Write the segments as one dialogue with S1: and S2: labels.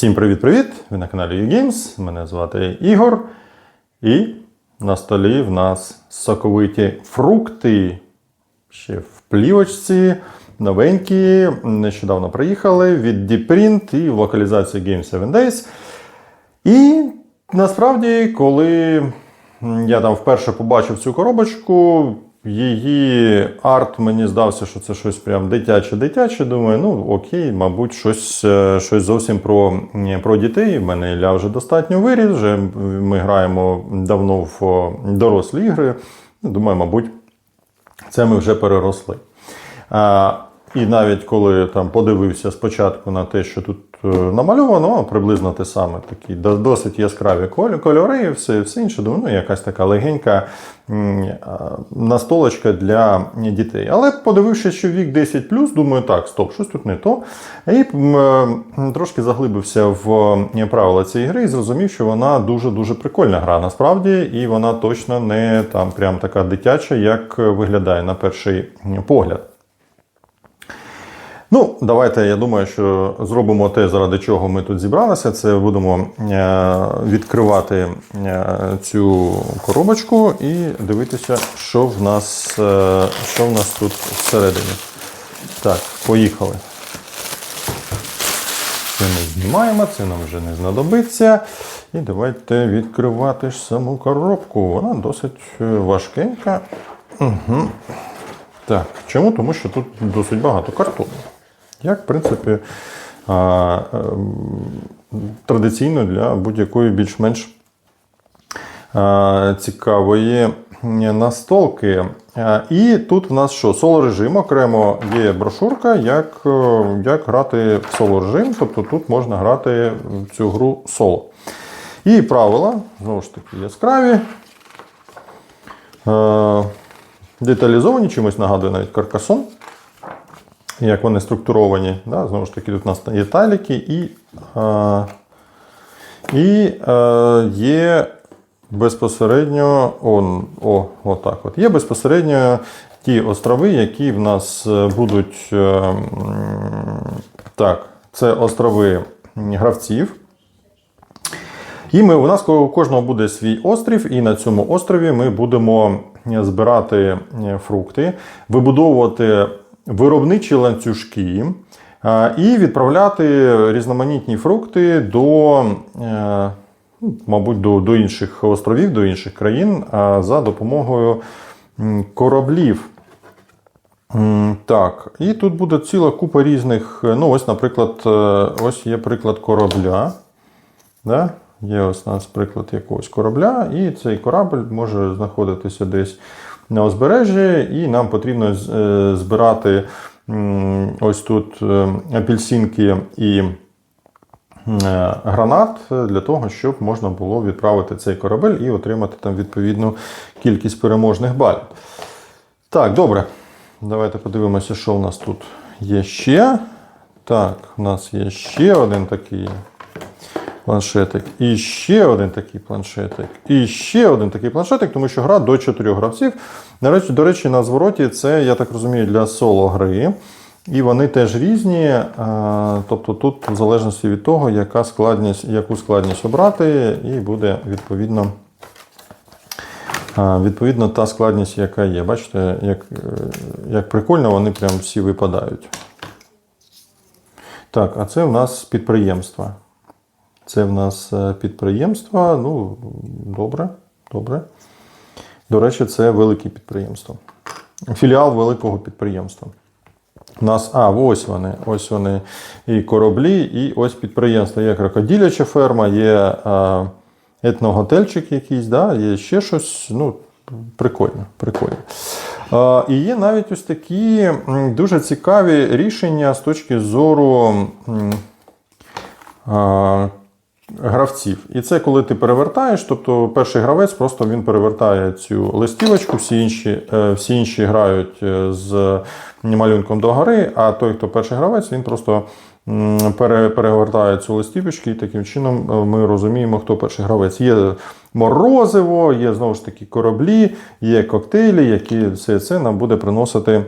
S1: Всім привіт-привіт! Ви на каналі YouGames. Мене звати Ігор. І на столі в нас соковиті фрукти. Ще в плівочці, новенькі. Нещодавно приїхали від Deepprint і в локалізації Game 7 Days. І насправді, коли я там вперше побачив цю коробочку, її арт мені здався, що це щось прям дитяче-дитяче. Думаю, ну окей, мабуть, щось, е, щось зовсім про, про дітей. В мене Ілля вже достатньо виріс. Вже ми граємо давно в дорослі ігри. Думаю, мабуть, це ми вже переросли. І навіть коли там подивився спочатку на те, що тут е, намальовано, приблизно те саме, такі досить яскраві коль- кольори, і все, все інше, думаю, ну якась така легенька настолочка для дітей. Але подивившись, що вік 10 думаю, так, стоп, щось тут не то. І е, трошки заглибився в е, правила цієї гри і зрозумів, що вона дуже-дуже прикольна гра насправді, і вона точно не там прям така дитяча, як виглядає на перший погляд. Ну, давайте, я думаю, що зробимо те, заради чого ми тут зібралися. Це будемо е, відкривати е, цю коробочку і дивитися, що в нас, е, що в нас тут всередині. Так, поїхали. Це ми знімаємо, це нам вже не знадобиться. І давайте відкривати ж саму коробку. Вона досить важкенька. Угу. Так, чому? Тому що тут досить багато картону. Як, в принципі, ем, традиційно для будь-якої більш-менш цікавої настолки. І тут в нас що? Соло режим окремо є брошурка, як, е, як грати в соло режим. Тобто тут можна грати в цю гру соло. І правила, знову ж таки, яскраві. Е, Деталізовані, чимось нагадує навіть каркасон як вони структуровані. Да? Знову ж таки, тут у нас є таліки і, е, і е, є безпосередньо он, о, отак от. Є безпосередньо ті острови, які в нас е, будуть. е, Так, це острови гравців. І ми, у нас у кожного буде свій острів, і на цьому острові ми будемо збирати е, фрукти, вибудовувати виробничі ланцюжки е, і відправляти різноманітні фрукти до, е, ну, мабуть, до, до інших островів, до інших країн е, за допомогою кораблів. Так, і тут буде ціла купа різних. Ну, ось, наприклад, ось є приклад корабля. Да? Є ось у нас приклад якогось корабля, і цей корабль може знаходитися десь на узбережжі, і нам потрібно е, збирати ось тут е, апельсинки і е, гранат для того, щоб можна було відправити цей корабель і отримати там відповідну кількість переможних балів. Так, добре. Давайте подивимося, що в нас тут є ще. Так, у нас є ще один такий планшетик. І ще один такий планшетик. І ще один такий планшетик, тому що гра до 4 гравців. До речі, на звороті це, я так розумію, для соло гри. І вони теж різні. Тобто тут, в залежності від того, яка складність, яку складність обрати, і буде відповідно. Відповідно, та складність, яка є. Бачите, як, як прикольно, вони прям всі випадають. Так, а це в нас підприємства. Це в нас е, підприємства. Ну, добре, добре. До речі, це велике підприємство. Філіал великого підприємства. У нас, а, ось вони, ось вони і кораблі, і ось підприємство. Є крокодиляча ферма, є а, етноготельчик якийсь, да, є ще щось. Ну, прикольно, прикольно. А, і є навіть ось такі дуже цікаві рішення з точки зору. Гравців. І це коли ти перевертаєш, тобто перший гравець просто він перевертає цю листівочку, всі інші, е, всі інші грають е, з малюнком догори, а той, хто перший гравець, він просто м, пере- перегортає цю листівочку, і таким чином е, ми розуміємо, хто перший гравець. Є морозиво, є знову ж таки кораблі, є коктейлі, які все це нам буде приносити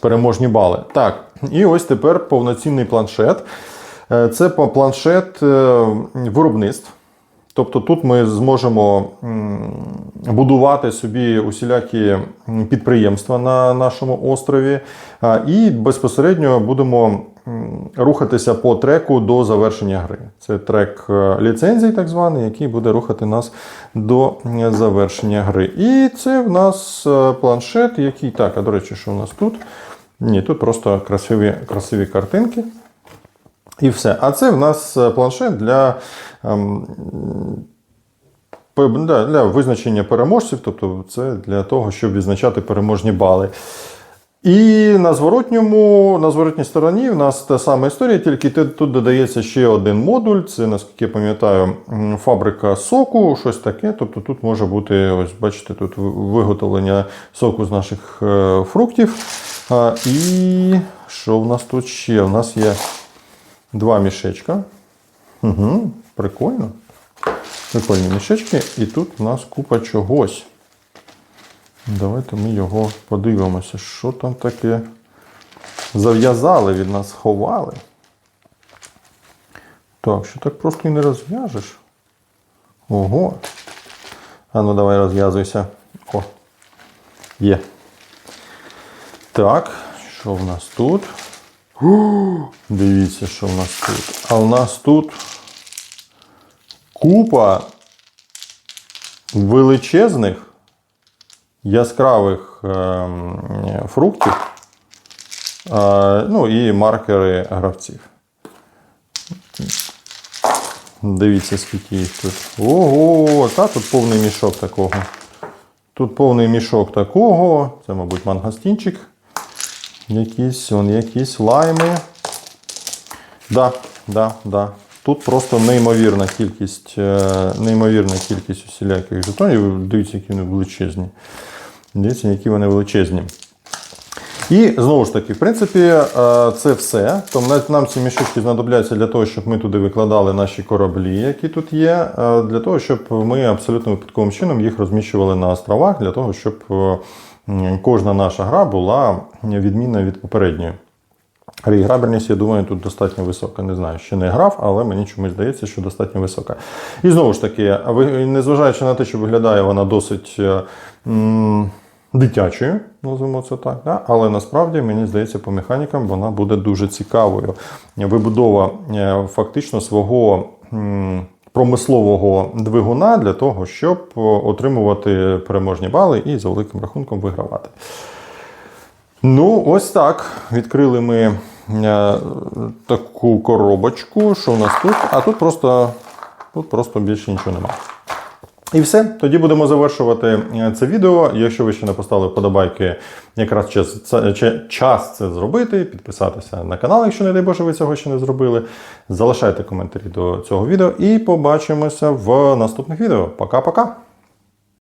S1: переможні бали. Так, і ось тепер повноцінний планшет. Е, Це планшет е, виробництв. Тобто тут ми зможемо будувати собі усілякі підприємства на нашому острові і безпосередньо будемо рухатися по треку до завершення гри. Це трек е, ліцензій, так званий, який буде рухати нас до завершення гри. І це в нас планшет, який так, а до речі, що в нас тут? Ні, тут просто красиві, красиві картинки. І все. А це в нас е, планшет для, ем, для визначення переможців, тобто це для того, щоб відзначати переможні бали. І на зворотньому, на зворотній стороні в нас та сама історія, тільки тут додається ще один модуль. Це, наскільки я пам'ятаю, фабрика соку, щось таке. Тобто тут може бути, ось бачите, тут виготовлення соку з наших е, фруктів. І що в нас тут ще? У нас є два мішечка. Угу, прикольно. Прикольні мішечки. І тут у нас купа чогось. Давайте ми його подивимося, що там таке зав'язали від нас, ховали. Так, що так просто і не розв'яжеш. Ого. А ну давай розв'язуйся. О. Є. Так, що в нас тут? Дивіться, що в нас тут. А у нас тут купа величезних яскравих ем, фруктів, е, ну і маркери гравців. Дивіться, скільки їх тут. Ого, та тут повний мішок такого. Тут повний мішок такого. Це, мабуть, мангостінчик. Якісь, вон, якісь лайми. Да, да, да. Тут просто неймовірна кількість, е, неймовірна кількість усіляких жетонів. Дивіться, які вони величезні. Дивіться, які вони величезні. І знову ж таки, в принципі, е, це все. Тому нам ці мішечки знадобляться для того, щоб ми туди викладали наші кораблі, які тут є, е, для того, щоб ми абсолютно випадковим чином їх розміщували на островах, для того, щоб кожна наша гра була відмінна від попередньої. Реіграбельність, я думаю, тут достатньо висока. Не знаю, ще не грав, але мені чомусь здається, що достатньо висока. І знову ж таки, незважаючи на те, що виглядає вона досить е, м, дитячою, назвемо це так, да? але насправді, мені здається, по механікам вона буде дуже цікавою. Вибудова е, фактично свого. м, Промислового двигуна для того, щоб е, отримувати переможні бали і за великим рахунком вигравати. Ну, ось так. Відкрили ми е, таку коробочку. Що у нас тут? А тут просто, тут просто більше нічого немає. І все. Тоді будемо завершувати е, це відео. Якщо ви ще не поставили вподобайки, якраз час це, час це зробити, підписатися на канал, якщо не дай Боже, ви цього ще не зробили. Залишайте коментарі до цього відео і побачимося в наступних відео. Пока-пока!